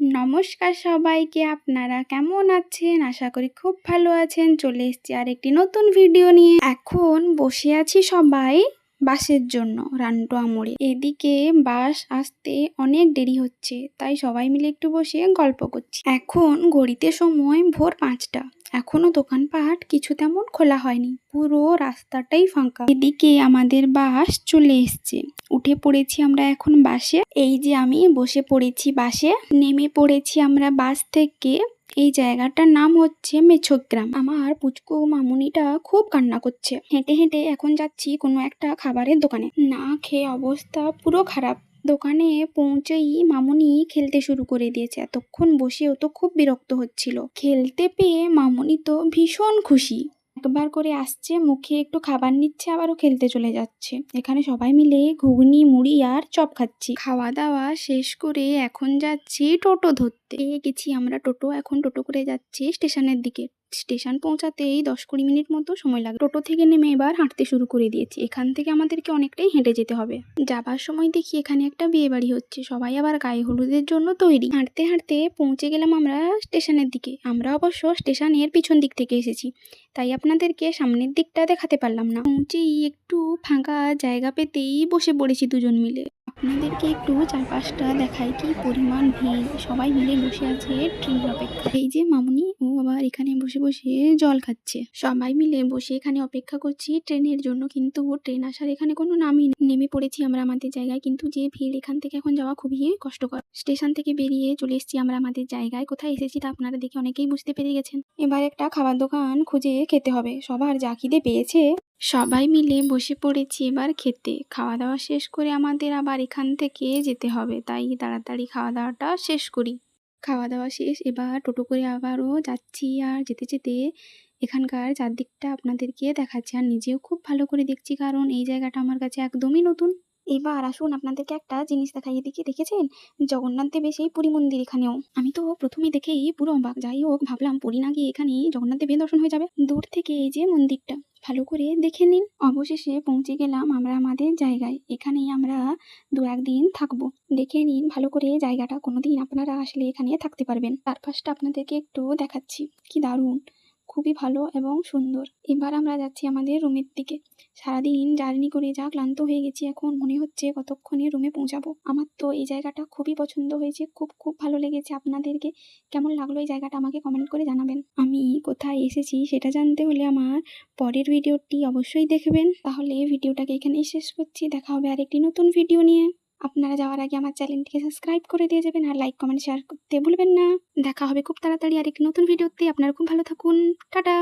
নমস্কার সবাইকে, আপনারা কেমন আছেন? আশা করি খুব ভালো আছেন। চলে এসছি আর একটি নতুন ভিডিও নিয়ে। এখন বসে আছি সবাই। বাসের জন্য রান্টোয়া মোড়ে এদিকে বাস আসতে অনেক দেরি হচ্ছে, তাই সবাই মিলে একটু বসে গল্প করছি। এখন ঘড়িতে সময় ভোর পাঁচটা। এখনও দোকানপাট কিছু তেমন খোলা হয়নি, পুরো রাস্তাটাই ফাঁকা। এদিকে আমাদের বাস চলে এসছে। উঠে পড়েছি আমরা এখন বাসে। এই যে আমি বসে পড়েছি বাসে, নেমে পড়েছি আমরা বাস থেকে। এই জায়গাটার নাম হচ্ছে মেছগ্রাম। আমার পুচকু মামুনিটা খুব কান্না করছে। হেঁটে হেঁটে এখন যাচ্ছি কোনো একটা খাবারের দোকানে। না খেয়ে অবস্থা পুরো খারাপ। দোকানে পৌঁছেই মামুনি খেলতে শুরু করে দিয়েছে। এতক্ষণ বসে ও তো খুব বিরক্ত হচ্ছিল। খেলতে পেয়ে মামুনি তো ভীষণ খুশি। একবার করে আসছে, মুখে একটু খাবার নিচ্ছে, আবারও খেলতে চলে যাচ্ছে। এখানে সবাই মিলে ঘুগনি, মুড়ি আর চপ খাচ্ছি। খাওয়া দাওয়া শেষ করে এখন যাচ্ছি টোটো ধরতে। গেছি আমরা টোটো, এখন টোটো করে যাচ্ছি স্টেশনের দিকে। স্টেশন পৌঁছাতেই দশ কুড়ি মিনিট মতো সময় লাগে। টোটো থেকে নেমে এবার হাঁটতে শুরু করে দিয়েছি। এখান থেকে আমাদেরকে অনেকটাই হেঁটে যেতে হবে। যাবার সময় দেখি এখানে একটা বিয়ে বাড়ি হচ্ছে। সবাই আবার গায়ে হলুদের জন্য তৈরি। হাঁটতে হাঁটতে পৌঁছে গেলাম আমরা স্টেশনের দিকে। আমরা অবশ্য স্টেশনের পিছন দিক থেকে এসেছি। তাই আপনাদেরকে সামনের দিকটা দেখাতে পারলাম না। পৌঁছেই একটু ফাঁকা জায়গা পেতেই বসে পড়েছি দুজন মিলে। আপনাদেরকে একটু চারপাশটা দেখাই কি পরিমাণ ভিড়। সবাই মিলে বসে আছে ট্রেনের অপেক্ষা এই যে মামুনি, ও আবার এখানে বসে বসে জল খাচ্ছে। সবাই মিলে বসে এখানে অপেক্ষা করছি ট্রেনের জন্য, কিন্তু ট্রেন আসার এখানে কোনো নামই নেমে পড়েছি আমরা আমাদের জায়গায়, কিন্তু যে ভিড় এখান থেকে এখন যাওয়া খুবই কষ্টকর। স্টেশন থেকে বেরিয়ে চলে এসেছি আমরা আমাদের জায়গায়। কোথায় এসেছি তা আপনারা দেখে অনেকেই বুঝতে পেরে গেছেন। এবার একটা খাবার দোকান খুঁজে খেতে হবে। সবার যা খিদে পেয়েছে সবাই মিলে বসে পড়েছি এবার খেতে। খাওয়া দাওয়া শেষ করে আমাদের আবার এখান থেকে যেতে হবে, তাই তাড়াতাড়ি খাওয়া দাওয়াটা শেষ করি। খাওয়া দাওয়া শেষ, এবার টোটো করে আবারও যাচ্ছি আর যেতে যেতে এখানকার চারদিকটা আপনাদেরকে দেখাচ্ছি। আর নিজেও খুব ভালো করে দেখছি, কারণ এই জায়গাটা আমার কাছে একদমই নতুন। এবার আসুন আপনাদেরকে একটা জিনিস দেখাইয়ে এদিকে দেখেছেন? জগন্নাথ দেবের সেই পুরী মন্দির এখানেও। আমি তো প্রথমে দেখেই পুরো অবাক। যাই হোক, ভাবলাম পুরী না গিয়ে এখানেই জগন্নাথ দেবের দর্শন হয়ে যাবে। দূর থেকে এই যে মন্দিরটা। ভালো করে দেখে নিন। অবশেষে পৌঁছে গেলাম আমরা আমাদের জায়গায়। এখানেই আমরা দু একদিন থাকব। দেখে নিন, ভালো করে জায়গাটা। কোনোদিন আপনারা আসলে এখানে থাকতে পারবেন। চারপাশটা আপনাদেরকে একটু দেখাচ্ছি। কি দারুণ! খুবই ভালো এবং সুন্দর। এবার আমরা যাচ্ছি আমাদের রুমের দিকে। সারাদিন জার্নি করে যা ক্লান্ত হয়ে গেছি, এখন মনে হচ্ছে কতক্ষণে রুমে পৌঁছাবো। আমার তো এই জায়গাটা খুবই পছন্দ হয়েছে, খুব খুব ভালো লেগেছে আপনাদেরকে। কেমন লাগল এই জায়গাটা আমাকে কমেন্ট করে জানাবেন। আমি কোথায় এসেছি সেটা জানতে হলে আমার পরের ভিডিওটি অবশ্যই দেখবেন। তাহলে ভিডিওটাকে এখানেই শেষ করছি। দেখা হবে আরেকটি নতুন ভিডিও নিয়ে। আপনারা যাওয়ার আগে আমার চ্যানেলটিকে সাবস্ক্রাইব করে দিয়ে যাবেন আর লাইক, কমেন্ট শেয়ার করতে ভুলবেন না। দেখা হবে খুব তাড়াতাড়ি আর একটি নতুন ভিডিওতে। আপনারা খুব ভালো থাকুন। টাটা।